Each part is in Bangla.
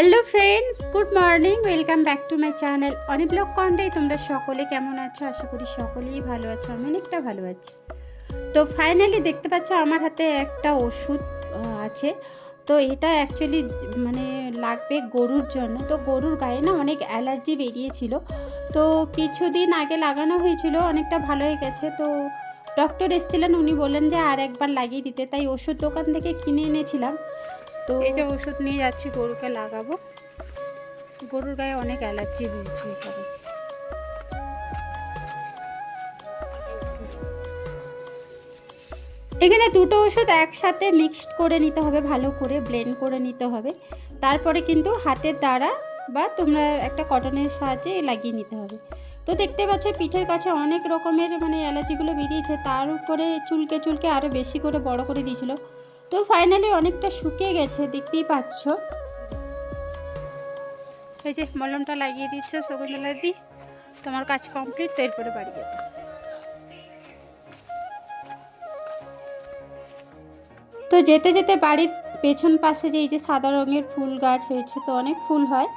Hello friends good morning welcome back to my channel অনেক ব্লগ কন্ডেই তোমরা সকলে কেমন আছো? আশা করি সকলেই ভালো আছো। আমি অনেকটা ভালো আছি। তো ফাইনালি দেখতে পাচ্ছ, আমার হাতে একটা ওষুধ আছে। তো এটা অ্যাকচুয়ালি মানে লাগবে গরুর জন্য। তো গরুর গায়ে না অনেক অ্যালার্জি বেরিয়েছিল। তো কিছুদিন আগে লাগানো হয়েছিল, অনেকটা ভালো হয়ে গেছে। তো ডক্টর এসেছিলেন, উনি বললেন যে আর একবার লাগিয়ে দিতে। তাই ওষুধ দোকান থেকে কিনে এনেছিলাম। তো এই যে ওষুধ নিয়ে যাচ্ছি, গরুকে লাগাবো। গরুর গায়ে অনেক অ্যালার্জি হয়েছে কারণে। এখানে দুটো ওষুধ একসাথে মিক্সড করে নিতে হবে, ভালো করে ব্লেন্ড করে নিতে হবে। তারপরে কিন্তু হাতের দ্বারা বা তোমরা একটা কটনের সাহায্যে লাগিয়ে নিতে হবে। তো দেখতে পাচ্ছ, পিঠের কাছে অনেক রকমের মানে অ্যালার্জিগুলো বেরিয়েছে, তার উপরে চুলকে চুলকে আরও বেশি করে বড় করে দিয়েছিল। তো ফাইনালি অনেকটা শুকিয়ে গেছে দেখতেই পাচ্ছ। এই যে মলমটা লাগিয়ে দিচ্ছে শকুন্তলা দি তোমার কাজ কমপ্লিট তো এরপরে বাড়ি যেতে তো যেতে যেতে বাড়ির পেছন পাশে যে এই যে সাদা রঙের ফুল গাছ হয়েছে তো অনেক ফুল হয়।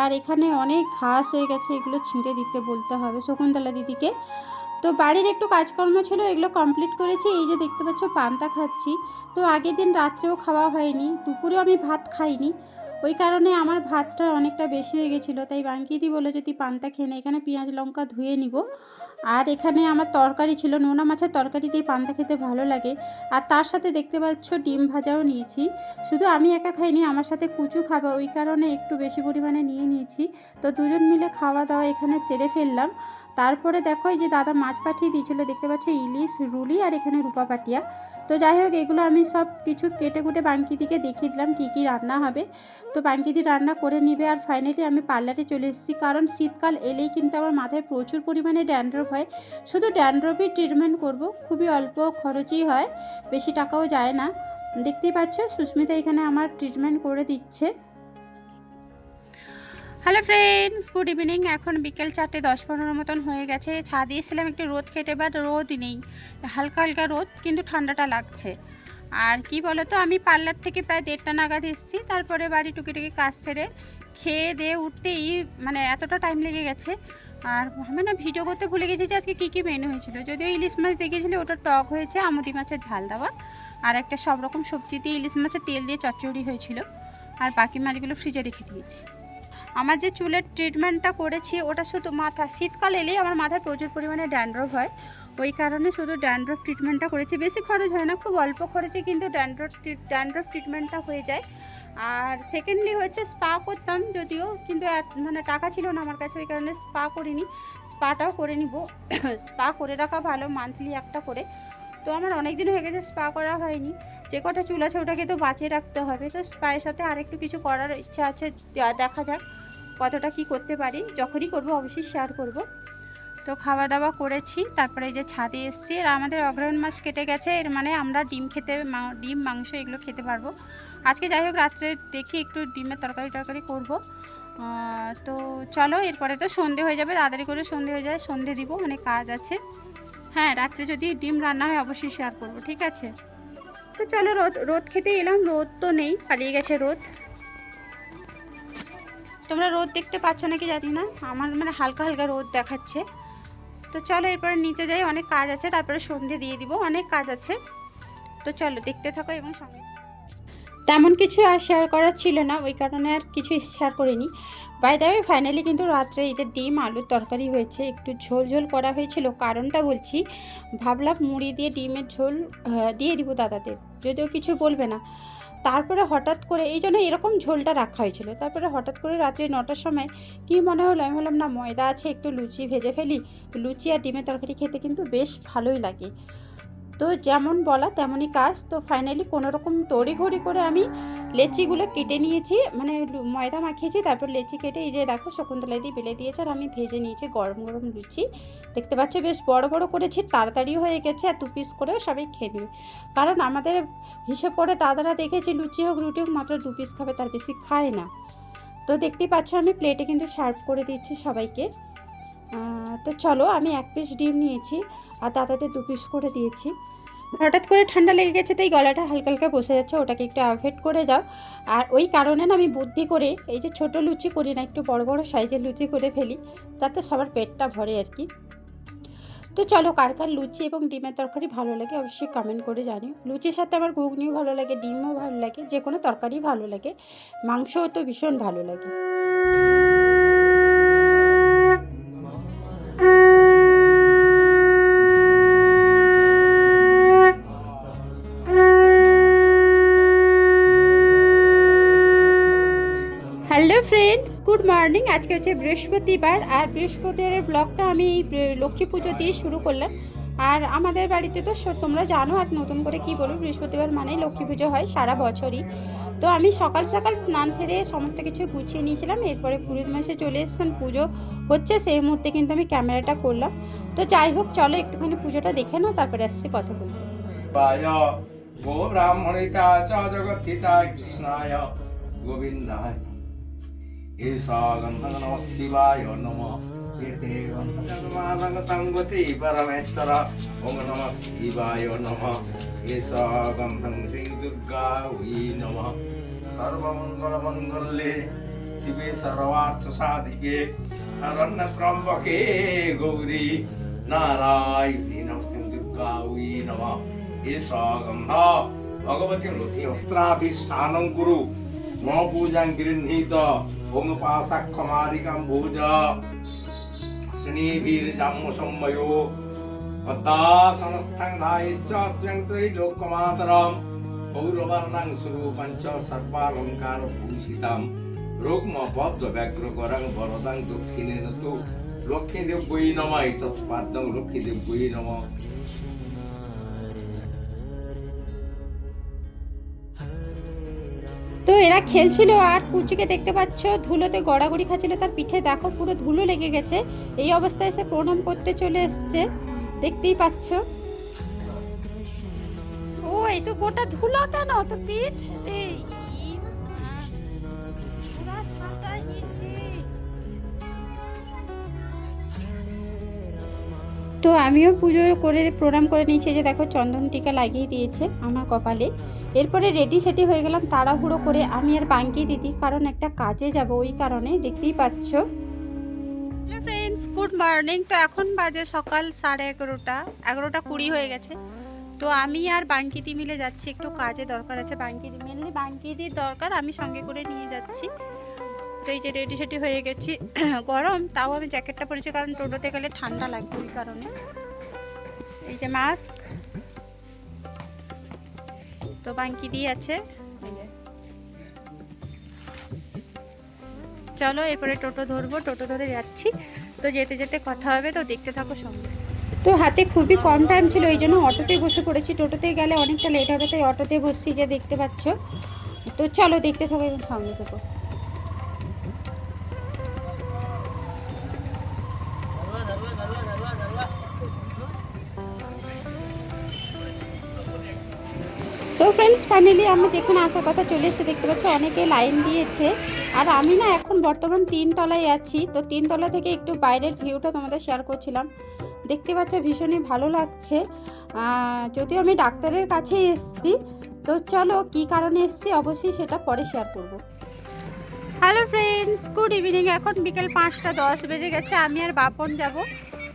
আর এখানে অনেক ঘাস হয়ে গেছে এগুলো ছিঁড়ে দিতে বলতে হবে শকুন্তলা দিদিকে। তো বাড়ির একটু কাজকর্ম ছিল, এগুলো কমপ্লিট করেছি। এই যে দেখতে পাচ্ছ, পান্তা খাচ্ছি। তো আগের দিন রাত্রেও খাওয়া হয়নি, দুপুরেও আমি ভাত খাইনি। ওই কারণে আমার ভাতটা অনেকটা বেশি হয়ে গেছিল। তাই বাঙ্কিদি বলে যদি পান্তা খেয়ে নে, এখানে পেঁয়াজ লঙ্কা ধুয়ে নিব। আর এখানে আমার তরকারি ছিল, নোনা মাছের তরকারি দিয়ে পান্তা খেতে ভালো লাগে। আর তার সাথে দেখতে পাচ্ছ, ডিম ভাজাও নিয়েছি। শুধু আমি একা খাইনি, আমার সাথে কুচু খাব, ওই কারণে একটু বেশি পরিমাণে নিয়ে নিয়েছি। তো দুজন মিলে খাওয়া দাওয়া এখানে সেরে ফেললাম। তারপরে দেখো এই যে দাদা মাছ পাঠিয়ে দিয়েছিল, দেখতে পাচ্ছ ইলিশ, রুলি আর এখানে রূপা পাটিয়া। তো যাই হোক, এগুলো আমি সব কিছু কেটে কুটে বাঙ্কিদিকে দেখিয়ে দিলাম কী কী রান্না হবে। তো বাঙ্কিদি রান্না করে নিবে আর ফাইনালি আমি পার্লারে চলে এসেছি, কারণ শীতকাল এলেই কিন্তু আমার মাথায় প্রচুর পরিমাণে ড্যান্ড্রফ হয়। শুধু ড্যান্ড্রফই ট্রিটমেন্ট করব, খুবই অল্প খরচই হয়, বেশি টাকাও যায় না। দেখতেই পাচ্ছ, সুস্মিতা এখানে আমার ট্রিটমেন্ট করে দিচ্ছে। হ্যালো ফ্রেন্ডস গুড ইভিনিং এখন বিকেল চারটে দশ পনেরো মতন হয়ে গেছে। ছাদে এসেছিলাম একটু রোদ খেতে বাট রোদ নেই। হালকা হালকা রোদ, কিন্তু ঠান্ডাটা লাগছে। আর কি বলো তো আমি পার্লার থেকে প্রায় দেড়টা নাগাদ এসেছি। তারপরে বাড়ি টুকি টুকি কাজ সেরে খেয়ে দিয়ে উঠতেই মানে এতটা টাইম লেগে গেছে। আর আমি না ভিডিও করতে ভুলে গেছি যে আজকে কী কী মেনু হয়েছিল। যদিও ইলিশ মাছ দেখেছিলে ওটা টক হয়েছে, আমুদি মাছের ঝাল দেওয়া। আর একটা সব রকম সবজি দিয়ে ইলিশ মাছের তেল দিয়ে চচ্চড়ি হয়েছিল। আর বাকি মাছগুলো ফ্রিজে রেখে দিয়েছি। আমার যে চুলের ট্রিটমেন্টটা করেছি, ওটা শুধু মাথা, শীতকাল এলেই আমার মাথায় প্রচুর পরিমাণে ড্যান্ড্রফ হয়। ওই কারণে শুধু ড্যান্ড্রফ ট্রিটমেন্টটা করেছি। বেশি খরচ হয় না, খুব অল্প খরচে কিন্তু ড্যান্ড্রফ ড্যান্ড্রফ ট্রিটমেন্টটা হয়ে যায়। আর সেকেন্ডলি হচ্ছে স্পা করতাম যদিও, কিন্তু মানে টাকা ছিল না আমার কাছে, ওই কারণে স্পা করিনি। স্পাটাও করে নিব। স্পা করে রাখা ভালো মান্থলি একটা করে। তো আমার অনেক দিন হয়ে গেছে স্পা করা হয়নি। যে কটা চুল আছে ওটাকে তো বাঁচিয়ে রাখতে হবে। তো স্পায়ের সাথে আরেকটু কিছু করার ইচ্ছা আছে দেখা যাক। কতটা কি করতে পারি, যখনই করব অবশ্যই শেয়ার করব। তো খাওয়া দাওয়া করেছি, তারপরে এই যে ছাদে এসেছি, আর আমাদের অগ্রহণ মাস কেটে গেছে, এর মানে আমরা ডিম খেতে ডিম, মাংস এগুলো খেতে পারব। আজকে যাই হোক, রাত্রে দেখি একটু ডিমের তরকারি টরকারি করব। তো চলো, এরপরে তো সন্ধে হয়ে যাবে, তাড়াতাড়ি করে সন্ধে হয়ে যায়, সন্ধে দিব, অনেক কাজ আছে। হ্যাঁ রাত্রে যদি ডিম রান্না হয়, অবশ্যই শেয়ার করব, ঠিক আছে? তো চলো, রোদ রোদ খেতে এলাম, রোদ তো নেই, পালিয়ে গেছে রোদ। তোমরা রোদ দেখতে পাচ্ছ নাকি জানি না। আমার মানে হালকা হালকা রোদ দেখাচ্ছে। তো চলো এরপরে নিচে যাই, অনেক কাজ আছে, তারপরে সন্ধে দিয়ে দিব, অনেক কাজ আছে। তো চলো দেখতে থাকো এবং সঙ্গে। তেমন কিছু আর শেয়ার করার ছিল না, ওই কারণে আর কিছু শেয়ার করিনি। বাই দাবে ফাইনালি কিন্তু রাত্রে যে ডিম, আলুর তরকারি হয়েছে, একটু ঝোল ঝোল করা হয়েছিল। কারণটা বলছি, ভাবলাম মুড়ি দিয়ে ডিমের ঝোল দিয়ে দিব দাদাদের, যদিও কিছু বলবে না। তারপরে হঠাৎ করে এই জন্য এরকম ঝোলটা রাখা হয়েছিল। তারপরে হঠাৎ করে রাত্রি নটার সময় কি মনে হলো? আমি ভাবলাম, না, ময়দা আছে, একটু লুচি ভেজে ফেলি। লুচি আর ডিমের তরকারি খেতে কিন্তু বেশ ভালোই লাগে। তো যেমন বলা তেমনই কাজ। তো ফাইনালি কোনো রকম তড়িঘড়ি করে আমি লেচিগুলো কেটে নিয়েছি মানে ময়দা মাখিয়েছি, তারপর লেচি কেটে এই যে দেখো শকুন্তলা দিয়ে বেলে দিয়েছে আর আমি ভেজে নিয়েছি গরম গরম লুচি। দেখতে পাচ্ছ বেশ বড় বড় করেছি তাড়াতাড়ি হয়ে গেছে আর দু পিস করে সবাই খেয়ে নেবে। কারণ আমাদের হিসেব করে দাদারা দেখেছি লুচি হোক, রুটি হোক, মাত্র দু পিস খাবে, তার বেশি খায় না। তো দেখতেই পাচ্ছ আমি প্লেটে কিন্তু সার্ভ করে দিচ্ছি সবাইকে। তো চলো, আমি এক পিস ডিম নিয়েছি আর দাদাদের দু পিস করে দিয়েছি। হঠাৎ করে ঠান্ডা লেগে গেছে, তাই গলাটা হালকা হালকা বসে যাচ্ছে, ওটাকে একটু অ্যাভয়েড করে যাও আর ওই কারণে না, আমি বুদ্ধি করে এই যে ছোট লুচি করি না, একটু বড় বড় সাইজের লুচি করে ফেলি, তাতে সবার পেটটা ভরে আর কি। তো চলো, কার কার লুচি এবং ডিমের তরকারি ভালো লাগে অবশ্যই কমেন্ট করে জানিও। লুচির সাথে আমার ঘুগনিও ভালো লাগে, ডিমও ভালো লাগে যে কোনো তরকারি ভালো লাগে, মাংসও তো ভীষণ ভালো লাগে। Good morning. আজকে হচ্ছে বৃহস্পতিবার আর বৃহস্পতিবারের ব্লগটা আমি লক্ষ্মী পুজো দিয়ে শুরু করলাম। আর আমাদের বাড়িতে তো তোমরা জানো আর নতুন করে কি বলব, বৃহস্পতিবার মানেই লক্ষ্মী পুজো হয় সারা বছরই। তো আমি সকাল সকাল স্নান সেরে সমস্ত কিছু গুছিয়ে নিয়েছিলাম। এরপরে পুরীত মাসে চলে এসেছেন, পুজো হচ্ছে সেই মুহূর্তে কিন্তু আমি ক্যামেরাটা করলাম। তো যাই হোক, চলো একটুখানি পুজোটা দেখে নাও, তারপরে আসছি কথা বলতে। গো চ জগৎথিতা কৃষ্ণায় গোবিন্দায়। এষা গন্ধং নম শিবায় নম এতে গন্ধং গতি পরমেশ্বর ওম নম শিবায় নম এষা গন্ধং শ্রী দুর্গা উই নম সর্বমঙ্গল মঙ্গলে শিবে সর্বার্থ সাধিকে অরণ্য ত্রম্বকে গৌরী নারায়ণী নমস্তে দুর্গা উই নম এষা গন্ধ ভগবতী লক্ষ্মী অস্ত্রাধিষ্ঠানং কুরু মম পূজাং গৃহীত ওম পাশাক্ষমারিকাম ভোজ শ্রেণীবীর্জাম্য সম্ময়ো পদ্মাসনস্থং নায়িচ্ছ স্বয়ং ত্রৈলোকমাতরম পৌরবর্ণং স্বরূপং চ সর্বালঙ্কার ভূষিতাম রুগ্ম পদ্ম ব্যগ্র করং বরদং দক্ষিণেন তু লক্ষ্মীদেব বই নম তৎপাদ্যং লক্ষ্মীদেব বই নম তো এরা খেলছিল আর কুচিকে দেখতে পাচ্ছ, ধুলোতে গড়াগড়ি খাচ্ছিল, তার পিঠে দেখো পুরো ধুলো লেগে গেছে। এই অবস্থায় এসে প্রণাম করতে চলে এসছে। দেখতেই পাচ্ছ। ও, এই তো গোটা ধুলো কেন তো পিঠ। তো আমিও পুজো করে, প্রণাম করে নিয়েছি যে দেখো চন্দন টিকা লাগিয়ে দিয়েছে আমার কপালে। এরপরে রেডি সেটি হয়ে গেলাম তাড়াহুড়ো করে। আমি আর বাঙ্কি দিদি, কারণ একটা কাজে যাব ওই কারণে, দেখতেই পাচ্ছ। ফ্রেন্ডস গুড মর্নিং তো এখন বাজে সকাল সাড়ে এগারোটা এগারোটা কুড়ি হয়ে গেছে। তো আমি আর বাঙ্কিদি মিলে যাচ্ছি, একটু কাজে দরকার আছে। বাঙ্কিদি মেনলি বাঙ্কিদির দরকার, আমি সঙ্গে করে নিয়ে যাচ্ছি। তো এই যে রেডি সেটি হয়ে গেছি। গরম, তাও আমি জ্যাকেটটা পরেছি, কারণ টোটোতে গেলে ঠান্ডা লাগবে ওই কারণে। এই যে মাস্ক তো বাঙ্কি দিয়ে আছে। চলো, এরপরে টোটো ধরবো, টোটো ধরে যাচ্ছি। তো যেতে যেতে কথা হবে, তো দেখতে থাকো সঙ্গে। তো হাতে খুবই কম টাইম ছিল ওই জন্য অটোতে বসে পড়েছি। টোটোতে গেলে অনেকটা লেট হবে, তাই অটোতে বসছি যে দেখতে পাচ্ছ। তো চলো, দেখতে থাকো এবং সামনে থাকো। সো ফ্রেন্ডস ফাইনালি আমি যেখানে আসার কথা চলে এসে দেখতে পাচ্ছি, অনেকে লাইন দিয়েছে। আর আমি না এখন বর্তমান তিন তলায় আছি। তো তিন তলা থেকে একটু বাইরের ভিউটা তোমাদের শেয়ার করছিলাম। দেখতে পাচ্ছ ভীষণই ভালো লাগছে। যদিও আমি ডাক্তারের কাছে এসেছি। তো চলো কি কারণে এসেছি অবশ্যই সেটা পরে শেয়ার করব। হ্যালো ফ্রেন্ডস গুড ইভিনিং এখন বিকেল পাঁচটা দশ বেজে গেছে, আমি আর বাপন যাব।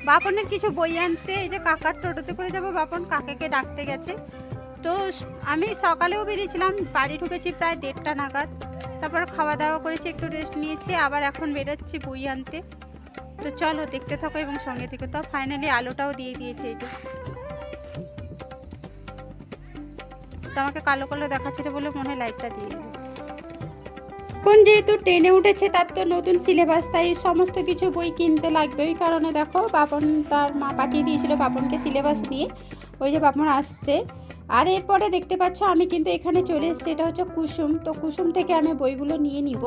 বাপনের কিছু বই আনতে, এই যে কাকার টোটোতে করে যাব। বাপন কাকাকে ডাকতে গেছে। তো আমি সকালেও বেরিয়েছিলাম, বাড়ি ঢুকেছি প্রায় দেড়টা নাগাদ। তারপর খাওয়া দাওয়া করেছি, একটু রেস্ট নিয়েছি, আবার এখন বেরোচ্ছি বই আনতে। তো চলো দেখতে থাকো এবং সঙ্গে থেকে। তো ফাইনালি আলোটাও দিয়ে দিয়েছে এই যে। তো আমাকে কালো কালো দেখাচ্ছিল বলে মনে হয় লাইটটা দিয়ে এখন যেহেতু টেনে উঠেছে, তার তো নতুন সিলেবাস তাই সমস্ত কিছু বই কিনতে লাগবে। ওই কারণে দেখো, বাপন তার মা পাঠিয়ে দিয়েছিল বাপনকে সিলেবাস নিয়ে। ওই যে বাপন আসছে। আর এরপরে দেখতে পাচ্ছ আমি কিন্তু এখানে চলে এসেছি, এটা হচ্ছে কুসুম। তো কুসুম থেকে আমি বইগুলো নিয়ে নিব।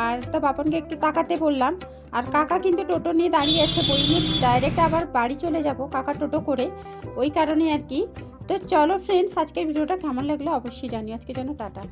আর তো বাপনকে একটু তাকাতে বললাম। আর কাকা কিন্তু টোটো নিয়ে দাঁড়িয়ে আছে, বই নিয়ে ডাইরেক্ট আবার বাড়ি চলে যাব কাকা টোটো করে। ওই কারণে আর কি। তো চলো ফ্রেন্ডস আজকের ভিডিওটা কেমন লাগল অবশ্যই জানি আজকে যেন টাটা।